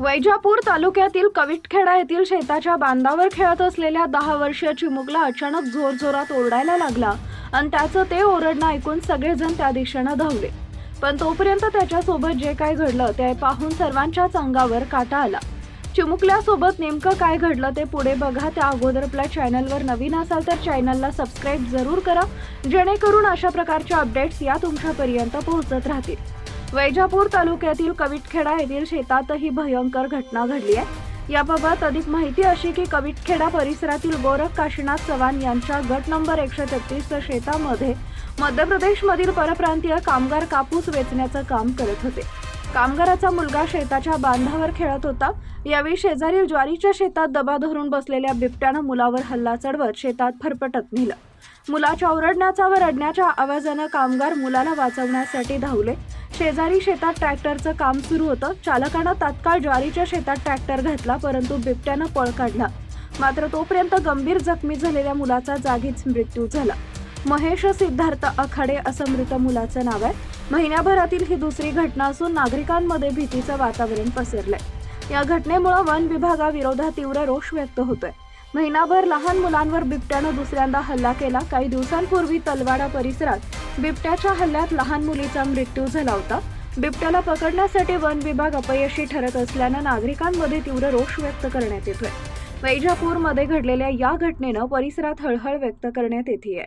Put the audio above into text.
वैजापूर तालुक्यातील कविटखेडा येथील शेताच्या बांधावर खेळत असलेल्या दहा वर्षीय चिमुकला अचानक जोरजोरात ओरडायला लागला. आणि त्याचं ते ओरडणं ऐकून सगळेजण त्या दिशेनं धावले. पण तोपर्यंत त्याच्यासोबत जे काय घडलं ते पाहून सर्वांच्याच अंगावर काटा आला. चिमुकल्यासोबत नेमकं काय घडलं ते पुढे बघा. त्या अगोदर आपल्या चॅनलवर नवीन असाल तर चॅनलला सबस्क्राईब जरूर करा. जेणेकरून अशा प्रकारच्या अपडेट्स या तुमच्यापर्यंत पोहोचत राहतील. वैजापूर तालुक्यातील कविटखेडा येथील शेतात ही भयंकर घटना घडली आहे. याबाबत अधिक माहिती अशी की कविटखेडा परिसरातील गोरख काशीनाथ चव्हाण यांच्या गट नंबर एकशे तेहतीस शेतामध्ये मध्य प्रदेशमधील परप्रांतीय कामगार कापूस वेचण्याचं काम करत होते. कामगाराचा मुलगा शेताच्या बांधावर खेळत होता. यावेळी शेजारील ज्वारीच्या शेतात दबा धरून बसलेल्या बिबट्यानं मुलावर हल्ला चढवत शेतात फरफटत नेलं. मुलाच्या ओरडण्याचा व रडण्याच्या आवाजानं कामगार मुलाला वाचवण्यासाठी धावले. शेजारी शेतात ट्रॅक्टरचं काम सुरू होतं. चालकानं तात्काळ ज्वारीच्या शेतात ट्रॅक्टर घातला परंतु बिबट्यानं पळ काढला. मात्र तोपर्यंत गंभीर जखमी झालेल्या मुलाचा जागीच मृत्यू झाला. महेश सिद्धार्थ आखाडे असं मृत मुलाचं नाव आहे. महिन्याभरातील ही दुसरी घटना असून नागरिकांमध्ये भीतीचं वातावरण पसरलंय. या घटनेमुळे वन विभागाविरोधात तीव्र रोष व्यक्त होतोय. महिनाभर लहान मुलांवर बिबट्यानं दुसऱ्यांदा हल्ला केला. काही दिवसांपूर्वी तलवाडा परिसरात बिबट्याच्या हल्ल्यात लहान मुलीचा मृत्यू झाला होता. बिबट्याला पकडण्यासाठी वन विभाग अपयशी ठरत असल्यानं नागरिकांमध्ये तीव्र रोष व्यक्त करण्यात येतोय. वैजापूरमध्ये घडलेल्या या घटनेनं परिसरात हळहळ व्यक्त करण्यात येते